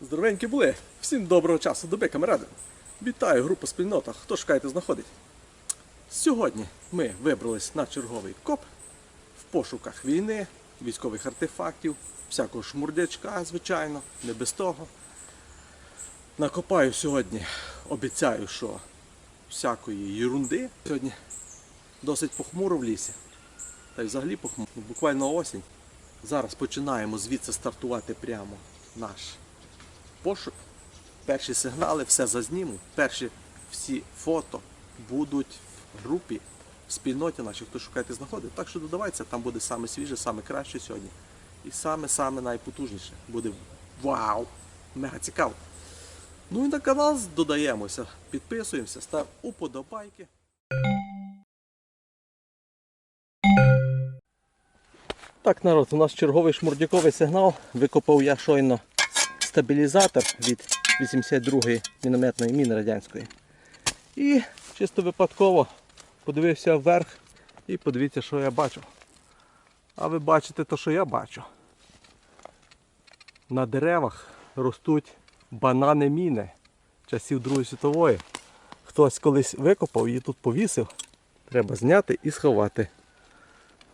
Здоровенькі були! Всім доброго часу доби, камеради! Вітаю групу спільнота. Хто шукаєте, знаходить? Сьогодні ми вибрались на черговий коп в пошуках війни, військових артефактів, всякого шмурдячка, звичайно, не без того. Накопаю сьогодні, обіцяю, що всякої єрунди. Сьогодні досить похмуро в лісі. Та й взагалі похмуро. Буквально осінь. Зараз починаємо звідси стартувати прямо наш пошук. Перші сигнали, все зазніму. Перші всі фото будуть в групі, в спільноті нашій, хто шукаєте знаходить. Так що додавайте, там буде саме свіже, саме краще сьогодні. І саме-саме найпотужніше. Буде вау! Мега цікаво. Ну і на канал додаємося, підписуємося, став уподобайки. Так, народ, у нас черговий шмурдяковий сигнал. Викопав я щойно стабілізатор від 82-ї мінометної міни радянської. І чисто випадково подивився вверх і подивіться, що я бачу. А ви бачите те, що я бачу. На деревах ростуть банани міни часів Другої світової. Хтось колись викопав, її тут повісив. Треба зняти і сховати.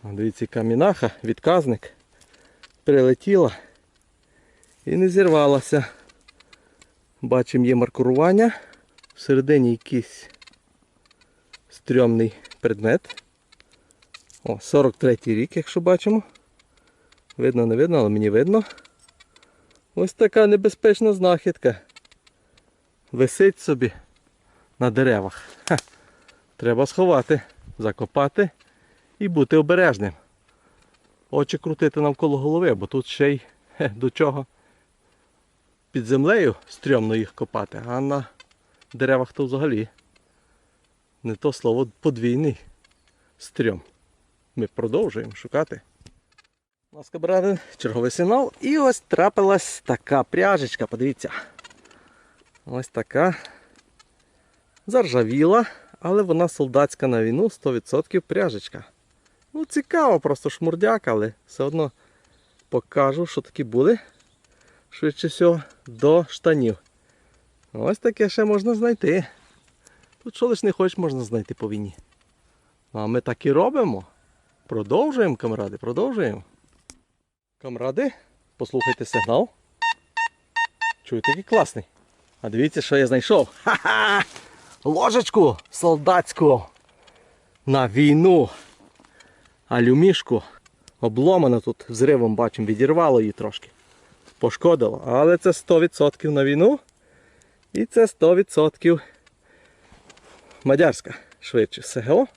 Дивіться, камінаха, відказник. Прилетіла і не зірвалася. Бачимо, є маркурування. Всередині якийсь стрьомний предмет. О, 43-й рік, якщо бачимо. Видно, не видно, але мені видно. Ось така небезпечна знахідка. Висить собі на деревах. Ха. Треба сховати, закопати і бути обережним. Очі крутити навколо голови, бо тут ще й до чого під землею стрьомно їх копати, а на деревах то взагалі не то слово подвійний стрьом. Ми продовжуємо шукати. У нас кабради, черговий сигнал. І ось трапилась така пряжечка, подивіться. Ось така заржавіла, але вона солдатська на війну 100% пряжечка. Ну, цікаво, просто шмурдяк, але все одно покажу, що такі були. Швидше всього до штанів. Ось таке ще можна знайти. Тут що лиш не хочеш, можна знайти по війні. Ну, а ми так і робимо. Продовжуємо, камради, продовжуємо. Камради, послухайте сигнал. Чуєте, який класний. А дивіться, що я знайшов. Ха-ха! Ложечку солдатську на війну. Алюмішку. Обломано тут взривом бачимо, відірвало її трошки. Пошкодило. Але це 100% на війну. І це 100% мадярська, швидше СГО.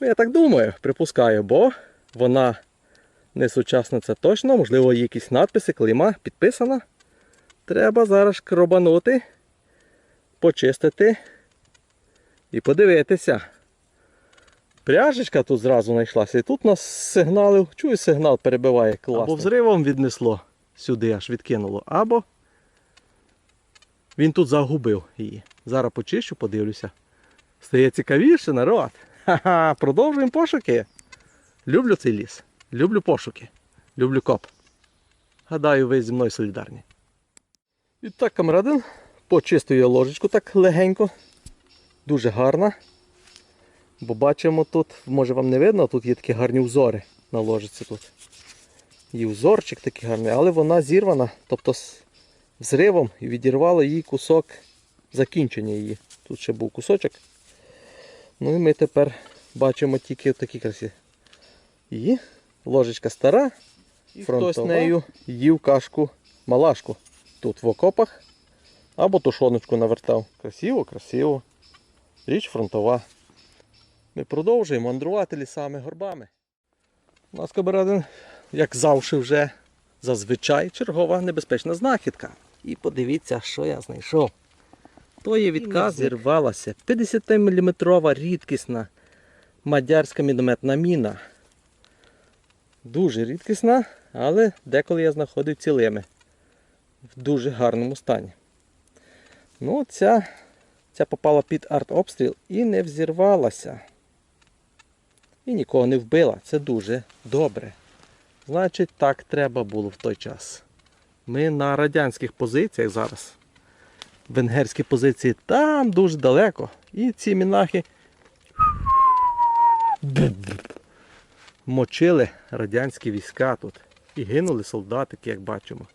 Ну, Я так думаю, припускаю, бо вона не сучасна, це точно. Можливо, є якісь надписи, клейма підписана. Треба зараз кробанути, почистити і подивитися. Пряжечка тут зразу знайшлася. І тут нас сигналив, чую, сигнал перебиває класно. Або взривом віднесло сюди, аж відкинуло, або він тут загубив її. Зараз почищу, подивлюся. Стає цікавіше, народ. Ха-ха, продовжуємо пошуки. Люблю цей ліс. Люблю пошуки. Люблю коп. Гадаю, ви зі мною солідарні. І так, камерадин, почистив я ложечку так легенько. Дуже гарна. Бо бачимо тут, може вам не видно, тут є такі гарні узори на ложиці тут. І узорчик такий гарний, але вона зірвана, тобто з взривом і відірвало їй кусок закінчення її. Тут ще був кусочок. Ну і ми тепер бачимо тільки в такій красі. І ложечка стара, і хтось нею їв кашку малашку. Тут в окопах або тушоночку навертав. Красиво, красиво. Річ фронтова. Ми продовжуємо мандрувати лісами горбами. У нас кабарадин, як завжди вже зазвичай чергова небезпечна знахідка. І подивіться, що я знайшов. То є відказ зірвалася 50-мм рідкісна мадярська мінометна міна. Дуже рідкісна, але деколи я знаходив цілими. В дуже гарному стані. Ну, ця, ця попала під артобстріл і не взірвалася. І нікого не вбила. Це дуже добре. Значить, так треба було в той час. Ми на радянських позиціях зараз. Венгерські позиції там дуже далеко. І ці мінахи мочили радянські війська тут. І гинули солдатики, як бачимо.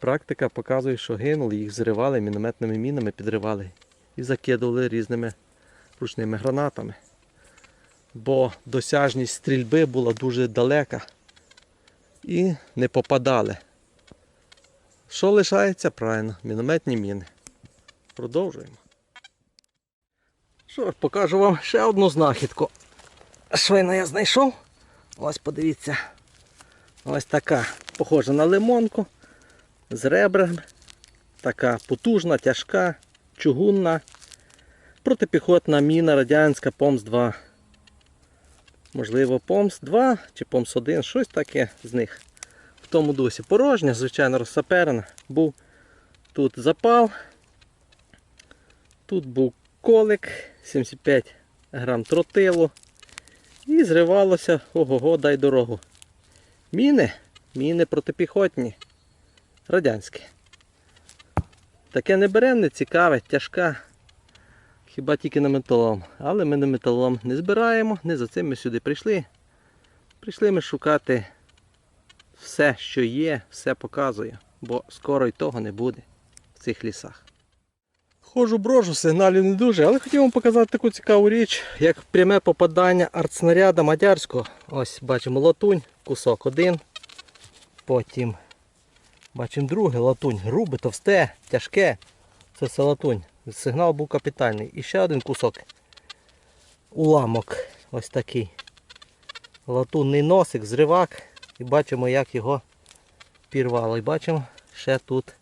Практика показує, що гинули, їх зривали мінометними мінами, підривали і закидували різними ручними гранатами. Бо досяжність стрільби була дуже далека і не попадали. Що лишається? Правильно, мінометні міни. Продовжуємо. Що ж, покажу вам ще одну знахідку. Щойно я знайшов. Ось подивіться. Ось така, похожа на лимонку, з ребрами. Така потужна, тяжка, чугунна. Протипіхотна міна радянська ПОМС-2. Можливо, ПОМС-2 чи ПОМС-1, щось таке з них. В тому дусі порожня, звичайно, розсаперена. Був тут запал. Тут був колик, 75 грам тротилу. І зривалося, ого-го, дай дорогу. Міни, міни протипіхотні. Радянські. Таке не беремо, не цікаве, тяжка. Хіба тільки на металолом. Але ми на металолом не збираємо, не за цим ми сюди прийшли. Прийшли ми шукати все, що є, все показує, бо скоро й того не буде в цих лісах. Ходжу брожу, сигналів не дуже, але хотів вам показати таку цікаву річ, як пряме попадання артснаряда мадярського. Ось бачимо латунь, кусок один. Потім бачимо другий латунь. Грубе, товсте, тяжке. Це все латунь. Сигнал був капітальний. І ще один кусок. Уламок. Ось такий. Латунний носик, зривак. І бачимо, як його пірвало. І бачимо, ще тут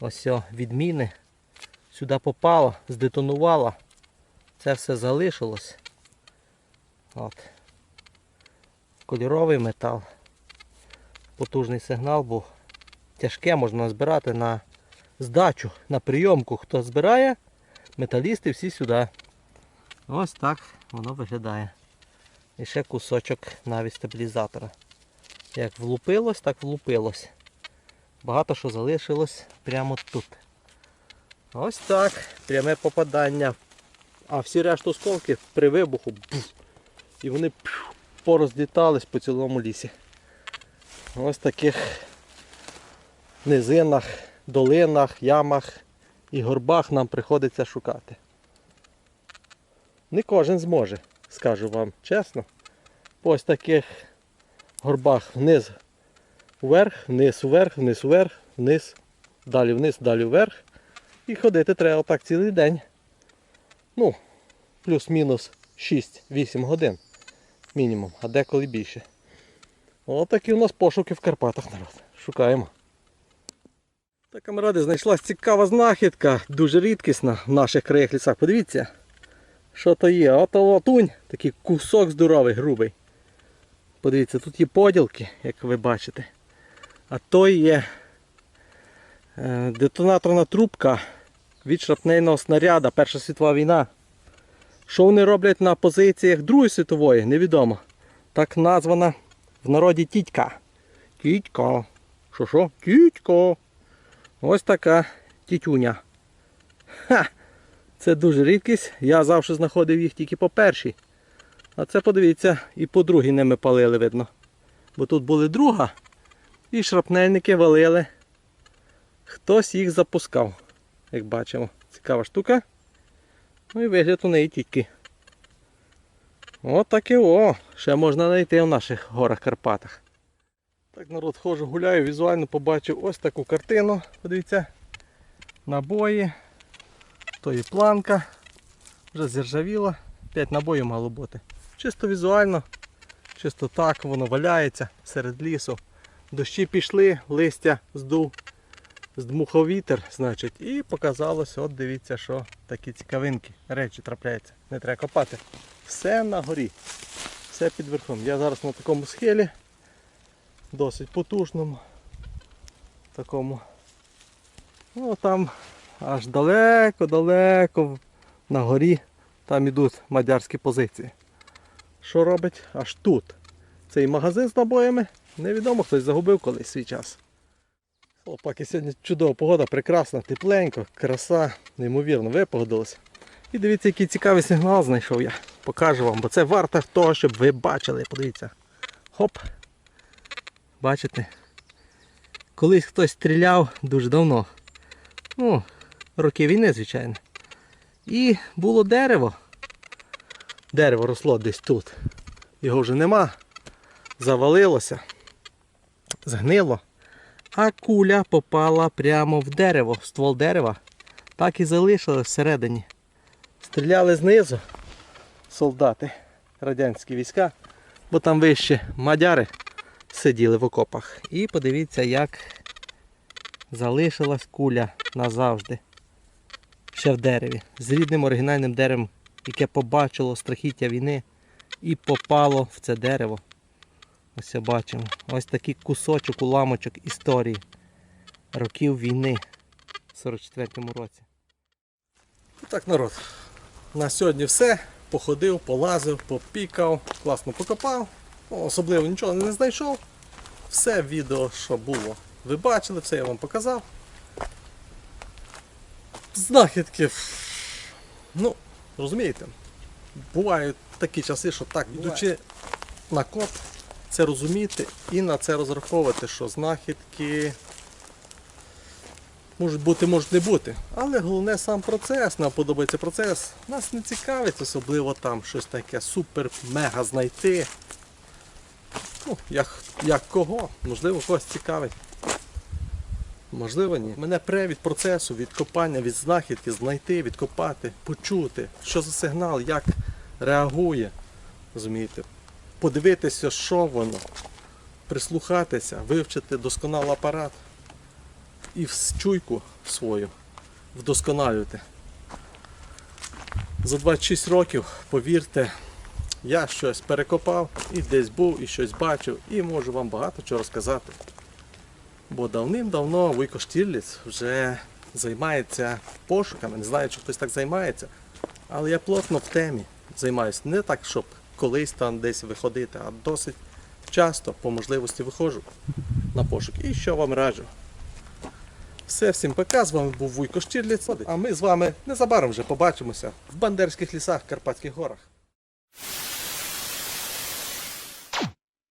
ось відміни. Сюди попало, здетонувало. Це все залишилось. От. Кольоровий метал. Потужний сигнал був. Тяжке можна збирати на здачу, на прийомку. Хто збирає, металісти всі сюди. Ось так воно виглядає. І ще кусочок навіть стабілізатора. Як влупилось, так влупилось. Багато що залишилось прямо тут. Ось так. Пряме попадання. А всі решту осколки при вибуху. Буф, і вони пф, порозлітались по цілому лісі. Ось таких низинах, долинах, ямах і горбах нам приходиться шукати. Не кожен зможе, скажу вам чесно. По ось таких горбах вниз вверх, вниз вверх, вниз вверх, вниз, далі вниз, далі вверх. І ходити треба так цілий день. Ну, плюс-мінус 6-8 годин мінімум, а деколи більше. Отакі у нас пошуки в Карпатах, народ. Шукаємо. Так, камаради, знайшлась цікава знахідка, дуже рідкісна в наших краях лісах. Подивіться, що то є. Ото латунь, такий кусок здоровий, грубий. Подивіться, тут є поділки, як ви бачите. А то є е, детонаторна трубка від шрапнельного снаряда Перша світова війна. Що вони роблять на позиціях Другої світової, невідомо. Так названа в народі тітька. Тітька. Що що? Тітька. Ось така тітюня. Ха! Це дуже рідкість. Я завжди знаходив їх тільки по першій. А це подивіться, і по другій ними палили, видно. Бо тут були друга, і шрапнельники валили. Хтось їх запускав, як бачимо. Цікава штука. Ну і вигляд у неї тільки. От таке о! Ще можна знайти в наших горах Карпатах. Так, народ, ходжу, гуляю, візуально побачив ось таку картину. Подивіться. Набої. То є планка. Вже зіржавіла. 5 набоїв мало бути. Чисто візуально, чисто так, воно валяється серед лісу. Дощі пішли, листя здув, здмухав вітер, значить, і показалось, от дивіться, що такі цікавинки, речі трапляються. Не треба копати. Все на горі. Все під верхом. Я зараз на такому схилі, досить потужному. Такому. Ну там аж далеко-далеко на горі там ідуть мадярські позиції. Що робить аж тут? Цей магазин з набоями. Невідомо, хтось загубив колись свій час. Хлопаки, сьогодні чудова погода, прекрасна, тепленько, краса, неймовірно, випогодилося. І дивіться, який цікавий сигнал знайшов я. Покажу вам, бо це варто того, щоб ви бачили. Подивіться. Хоп. Бачите? Колись хтось стріляв дуже давно. Ну, роки війни, звичайно. І було дерево. Дерево росло десь тут. Його вже нема. Завалилося. Згнило. А куля попала прямо в дерево, в ствол дерева. Так і залишилось всередині. Стріляли знизу солдати, радянські війська, бо там вище мадяри сиділи в окопах. І подивіться, як залишилась куля назавжди. Ще в дереві. З рідним оригінальним деревом, яке побачило страхіття війни і попало в це дерево. Ось бачимо. Ось такий кусочок, уламочок історії років війни в 44-му році. Так, народ. На сьогодні все. Походив, полазив, попікав, класно покопав. Особливо нічого не знайшов. Все відео, що було, ви бачили, все я вам показав. Знахідки. Ну, розумієте, бувають такі часи, що так, йдучи на коп, це розуміти і на це розраховувати, що знахідки можуть бути, можуть не бути. Але головне сам процес, нам подобається процес. Нас не цікавить особливо там щось таке супер-мега знайти. Ну, як, як кого? Можливо, когось цікавить. Можливо, ні. Мене пре від процесу, від копання, від знахідки, знайти, відкопати, почути, що за сигнал, як реагує. Розумієте? Подивитися, що воно, прислухатися, вивчити досконало апарат і в чуйку свою вдосконалювати. За 26 років, повірте, я щось перекопав і десь був, і щось бачив, і можу вам багато чого розказати. Бо давним-давно Вуйко Штірліц вже займається пошуками. Не знаю, чи хтось так займається, але я плотно в темі займаюся. Не так, щоб колись там десь виходити, а досить часто по можливості виходжу на пошук. І що вам раджу? Все, всім пока, з вами був Вуйко Штірліц, а ми з вами незабаром вже побачимося в Бандерських лісах, Карпатських горах.